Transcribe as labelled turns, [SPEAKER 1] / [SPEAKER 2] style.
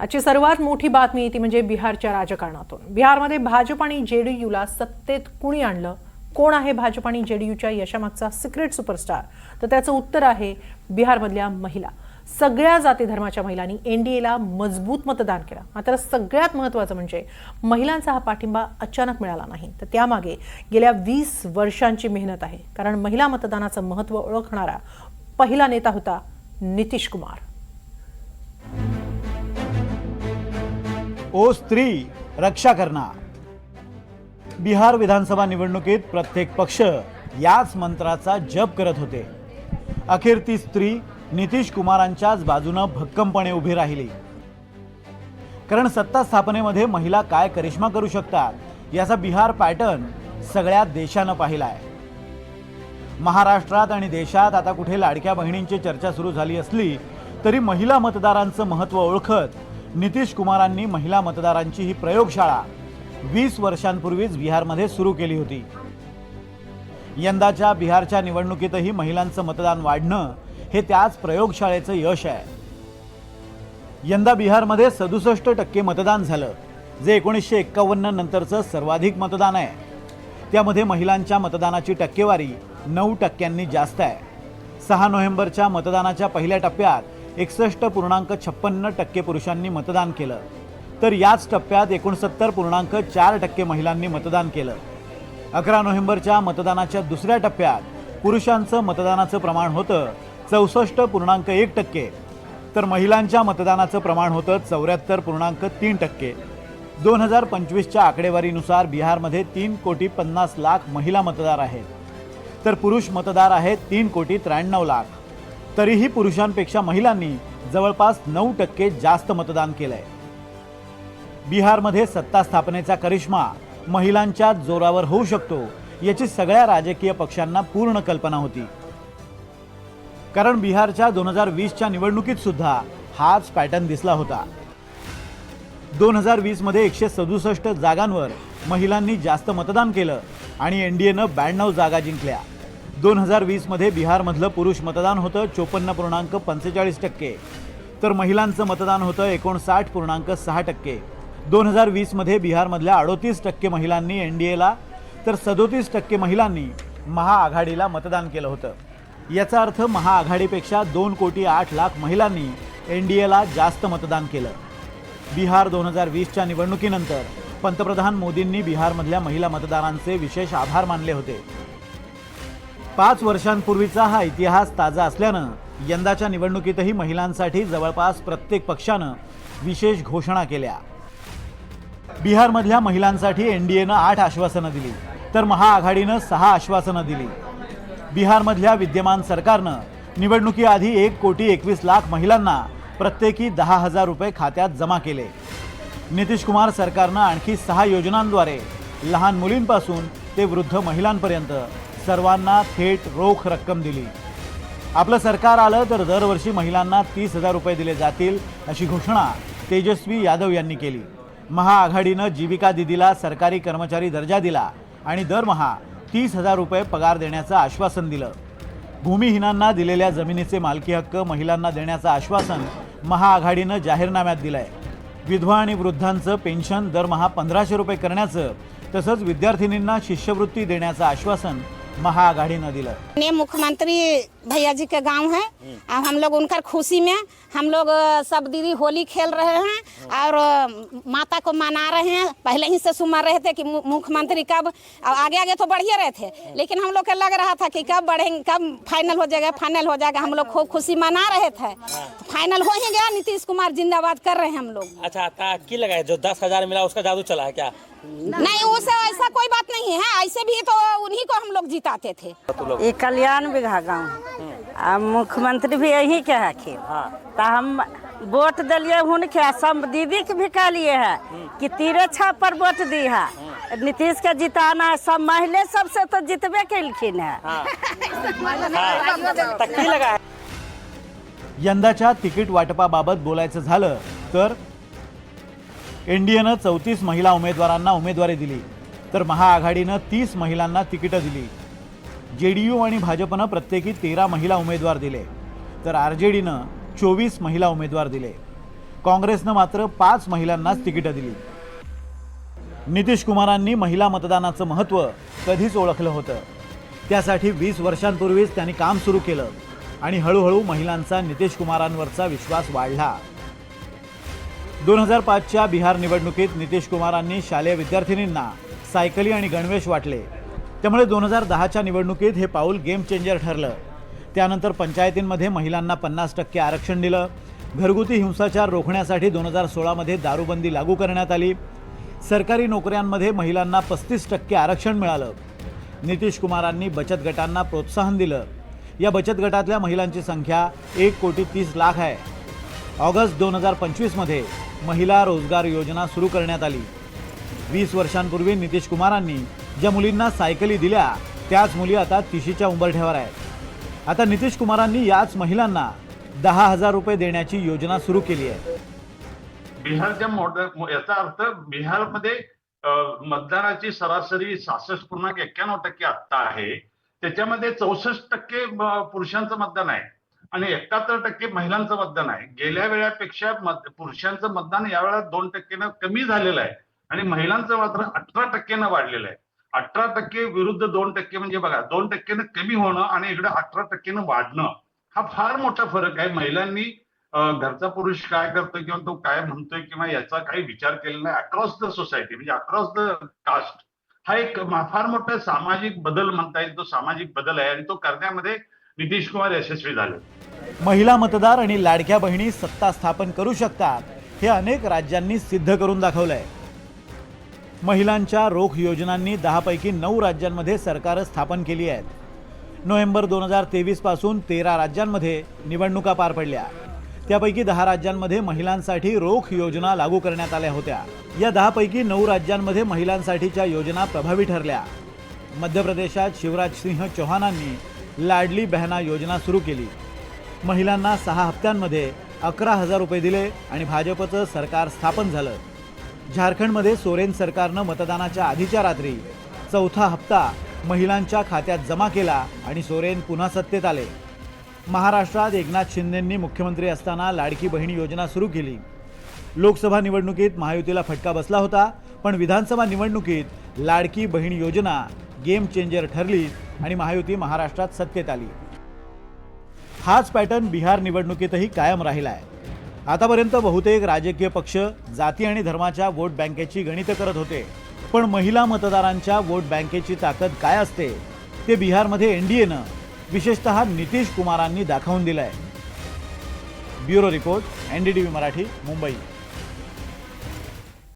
[SPEAKER 1] आजची सर्वात मोठी बातमी ती म्हणजे बिहारच्या राजकारणातून. बिहारमध्ये भाजप आणि जेडीयूला सत्तेत कुणी आणलं? कोण आहे भाजप आणि जेडीयूच्या यशामागचा सिक्रेट सुपरस्टार तर त्याचं उत्तर आहे बिहारमधल्या महिला. सगळ्या जाती धर्माच्या महिलांनी एनडीएला मजबूत मतदान केलं. मात्र सगळ्यात महत्त्वाचं म्हणजे महिलांचा हा पाठिंबा अचानक मिळाला नाही. तर त्यामागे गेल्या वीस वर्षांची मेहनत आहे. कारण महिला मतदानाचं महत्त्व ओळखणारा पहिला नेता होता नितीश कुमार.
[SPEAKER 2] ओ स्त्री रक्षा करना बिहार विधानसभा निवडणुकीत प्रत्येक पक्ष याच मंत्राचा जप करत होते. अखेर ती स्त्री नितीश कुमारांच्याच बाजूनं भक्कमपणे उभी राहिली. कारण सत्ता स्थापनेमध्ये महिला काय करिश्मा करू शकतात याचा बिहार पॅटर्न सगळ्या देशानं पाहिलाय. महाराष्ट्रात आणि देशात आता कुठे लाडक्या बहिणींची चर्चा सुरू झाली असली तरी महिला मतदारांचं महत्त्व ओळखत नितीश कुमारांनी महिला मतदारांची ही प्रयोगशाळा वीस वर्षांपूर्वीच बिहारमध्ये सुरू केली होती. यंदाच्या बिहारच्या निवडणुकीतही महिलांचं मतदान वाढणं हे त्याच प्रयोगशाळेचं यश आहे. यंदा बिहारमध्ये सदुसष्ट टक्के मतदान झालं जे एकोणीसशे एक्कावन्न नंतरचं सर्वाधिक मतदान आहे. त्यामध्ये महिलांच्या मतदानाची टक्केवारी नऊ टक्क्यांनी जास्त आहे. सहा नोव्हेंबरच्या मतदानाच्या पहिल्या टप्प्यात एकसष्ट पूर्णांक छप्पन्न टक्के पुरुषांनी मतदान केलं. तर याच टप्प्यात एकोणसत्तर पूर्णांक चार टक्के महिलांनी मतदान केलं. अकरा नोव्हेंबरच्या मतदानाच्या दुसऱ्या टप्प्यात पुरुषांचं मतदानाचं प्रमाण होतं चौसष्ट पूर्णांक एक टक्के. तर महिलांच्या मतदानाचं प्रमाण होतं चौऱ्याहत्तर पूर्णांक तीन टक्के. दोन हजार पंचवीसच्या आकडेवारीनुसार बिहारमध्ये तीन कोटी पन्नास लाख महिला मतदार आहेत. तर पुरुष मतदार आहेत तीन कोटी त्र्याण्णव लाख. तरीही पुरुषांपेक्षा महिलांनी जवळपास नऊ टक्के जास्त मतदान केलंय. बिहारमध्ये सत्ता स्थापनेचा करिश्मा महिलांच्या जोरावर होऊ शकतो याची सगळ्या राजकीय पक्षांना पूर्ण कल्पना होती. कारण बिहारच्या दोन हजार वीसच्या निवडणुकीत सुद्धा हाच पॅटर्न दिसला होता. दोन हजार वीसमध्ये एकशे सदुसष्ट जागांवर महिलांनी जास्त मतदान केलं आणि एन डी एनं ब्याण्णव जागा जिंकल्या. दोन हजार वीसमध्ये बिहारमधलं पुरुष मतदान होतं चोपन्न पूर्णांक पंचेचाळीस टक्के. तर महिलांचं मतदान होतं एकोणसाठ पूर्णांक सहा टक्के. दोन हजार वीसमध्ये बिहारमधल्या अडोतीस टक्के महिलांनी एन डी एला तर सदोतीस टक्के महिलांनी महाआघाडीला मतदान केलं होतं. याचा अर्थ महाआघाडीपेक्षा दोन कोटी आठ लाख महिलांनी एन डी एला जास्त मतदान केलं. बिहार दोन हजार वीसच्या निवडणुकीनंतर पंतप्रधान मोदींनी बिहारमधल्या महिला मतदारांचे विशेष आभार मानले होते. पाच वर्षांपूर्वीचा हा इतिहास ताजा असल्यानं यंदाच्या निवडणुकीतही महिलांसाठी जवळपास प्रत्येक पक्षानं विशेष घोषणा केल्या. बिहारमधल्या महिलांसाठी एन डी एनं आठ आश्वासनं दिली तर महाआघाडीनं सहा आश्वासनं दिली. बिहारमधल्या विद्यमान सरकारनं निवडणुकीआधी एक कोटी एकवीस लाख महिलांना प्रत्येकी दहा हजार रुपये खात्यात जमा केले. नितीश कुमार सरकारनं आणखी सहा योजनांद्वारे लहान मुलींपासून ते वृद्ध महिलांपर्यंत सर्वांना थेट रोख रक्कम दिली. आपलं सरकार आलं तर दरवर्षी महिलांना तीस हजार रुपये दिले जातील अशी घोषणा तेजस्वी यादव यांनी केली. महाआघाडीनं जीविका दिदीला सरकारी कर्मचारी दर्जा दिला आणि दरमहा तीस हजार रुपये पगार देण्याचं आश्वासन दिलं. भूमिहीनांना दिलेल्या जमिनीचे मालकी हक्क महिलांना देण्याचं आश्वासन महाआघाडीनं जाहीरनाम्यात दिलंय. विधवा आणि वृद्धांचं पेन्शन दरमहा पंधराशे रुपये करण्याचं तसंच विद्यार्थिनींना शिष्यवृत्ती देण्याचं आश्वासन महाआघाडीनं दिलं.
[SPEAKER 3] ये मुख्यमंत्री भैया जी के गांव है। अब हम लोग उनकर खुशी में हम लोग सब दीदी होली खेल रहे हैं और माता को मना रहे हैं पहले ही से सुमर रहे थे कि मुख्यमंत्री कब आगे आगे तो बढ़िए रहे थे। लेकिन हम लोग को लग रहा था कि कब बढ़ेंगे कब फाइनल हो जाएगा फाइनल हो जाएगा हम लोग खूब खुशी मना रहे थे। फाइनल हो ही गया नीतीश कुमार जिंदाबाद कर रहे हैं हम लोग।
[SPEAKER 4] अच्छा ता की लगा है? जो दस हज़ार मिला उसका जादू चला है क्या?
[SPEAKER 3] नहीं उसे ऐसा कोई बात नहीं है ऐसे भी तो उन्हीं को हम लोग जिताते थे।
[SPEAKER 5] ये कल्याण बिघा गाँव। मुख्यमंत्री भी यही के तो हम वोट दिलिए हुनके सब दीदी के भी कहलिए है कि तीरे छः पर वोट दी है। नीतीश के जिताना है सब महिले सबसे तो जितबे कैलखिन है।
[SPEAKER 4] लगा है
[SPEAKER 2] यंदाच्या तिकीट वाटपाबाबत बोलायचं झालं तर एनडीएनं चौतीस महिला उमेदवारांना उमेदवारी दिली तर महाआघाडीनं तीस महिलांना तिकीटं दिली. जे डी यू आणि भाजपनं प्रत्येकी तेरा महिला उमेदवार दिले तर आर जे डीनं चोवीस महिला उमेदवार दिले. काँग्रेसनं मात्र पाच महिलांनाच तिकीटं दिली. नितीश कुमारांनी महिला मतदानाचं महत्त्व कधीच ओळखलं होतं. त्यासाठी वीस वर्षांपूर्वीच त्यांनी काम सुरू केलं आणि हळूहळू महिलांचा नितीश कुमारांवरचा विश्वास वाढला. दोन हजार पाचच्या बिहार निवडणुकीत नितीश कुमारांनी शालेय विद्यार्थिनींना सायकली आणि गणवेश वाटले. त्यामुळे दोन हजार दहाच्या निवडणुकीत हे पाऊल गेम चेंजर ठरलं. त्यानंतर पंचायतींमध्ये महिलांना पन्नास टक्के आरक्षण दिलं. घरगुती हिंसाचार रोखण्यासाठी दोन हजार सोळामध्ये दारूबंदी लागू करण्यात आली. सरकारी नोकऱ्यांमध्ये महिलांना पस्तीस टक्के आरक्षण मिळालं. नितीश कुमारांनी बचत गटांना प्रोत्साहन दिलं. या बचत गटातल्या महिलांची संख्या एक कोटी तीस लाख आहे. ऑगस्ट दोन हजार पंचवीसमध्ये महिला रोजगार योजना सुरू करण्यात आली. वीस वर्षांपूर्वी नितीश कुमारांनी ज्या मुलींना सायकली दिल्या त्याच मुली आता तिशीच्या उंबरठ्यावर आहेत. आता नितीश कुमारांनी याच महिलांना दहा हजार रुपये देण्याची योजना सुरू केली आहे.
[SPEAKER 6] बिहारच्या मॉडेल याचा अर्थ बिहारमध्ये मतदानाची सरासरी सहासष्ट पूर्णांक एक्क्याण्णव टक्के आत्ता आहे. त्याच्यामध्ये चौसष्ट टक्के पुरुषांचं मतदान आहे आणि एकाहत्तर टक्के महिलांचं मतदान आहे. गेल्या वेळापेक्षा पुरुषांचं मतदान यावेळेला दोन टक्क्यानं कमी झालेलं आहे आणि महिलांचं मात्र अठरा टक्क्यानं वाढलेलं आहे. अठरा टक्के विरुद्ध दोन टक्के म्हणजे बघा दोन टक्क्यानं कमी होणं आणि इकडे अठरा टक्क्यानं वाढणं हा फार मोठा फरक आहे. महिलांनी घरचा पुरुष काय करतोय किंवा तो काय म्हणतोय किंवा याचा काही विचार केलेला नाही. अक्रॉस द सोसायटी म्हणजे अक्रॉस द कास्ट हा एक फार मोठा सामाजिक बदल म्हणता येईल. तो सामाजिक बदल आहे आणि तो करण्यामध्ये नितीश कुमार यशस्वी झाले.
[SPEAKER 2] महिला मतदार आणि लाडक्या बहिणी सत्ता स्थापन करू शकतात हे अनेक राज्यांनी सिद्ध करून दाखवलंय. महिलांच्या रोख योजनांनी दहापैकी नऊ राज्यांमध्ये सरकारं स्थापन केली आहेत. नोव्हेंबर दोन हजार तेवीसपासून तेरा राज्यांमध्ये निवडणुका पार पडल्या. त्यापैकी दहा राज्यांमध्ये महिलांसाठी रोख योजना लागू करण्यात आल्या होत्या. या दहापैकी नऊ राज्यांमध्ये महिलांसाठीच्या योजना प्रभावी ठरल्या. मध्य प्रदेशात शिवराज सिंह चौहानांनी लाडली बहना योजना सुरू केली. महिलांना सहा हप्त्यांमध्ये अकरा हजार रुपये दिले आणि भाजपचं सरकार स्थापन झालं. झारखंडमध्ये सोरेन सरकारनं मतदानाच्या आधीच्या रात्री चौथा हप्ता महिलांच्या खात्यात जमा केला आणि सोरेन पुन्हा सत्तेत आले. महाराष्ट्रात एकनाथ शिंदेंनी मुख्यमंत्री असताना लाडकी बहीण योजना सुरू केली. लोकसभा निवडणुकीत महायुतीला फटका बसला होता पण विधानसभा निवडणुकीत लाडकी बहीण योजना गेम चेंजर ठरली आणि महायुती महाराष्ट्रात सत्तेत आली. हाच पॅटर्न बिहार निवडणुकीतही कायम राहिला आहे आतापर्यंत बहुतेक राजकीय पक्ष जाती आणि धर्माच्या वोट बँकेची गणितं करत होते. पण महिला मतदारांच्या वोट बँकेची ताकद काय असते ते बिहारमध्ये एनडीएनं विशेषतः नितीश कुमारांनी दाखवून दिलं आहे bureau report NDTV Marathi Mumbai.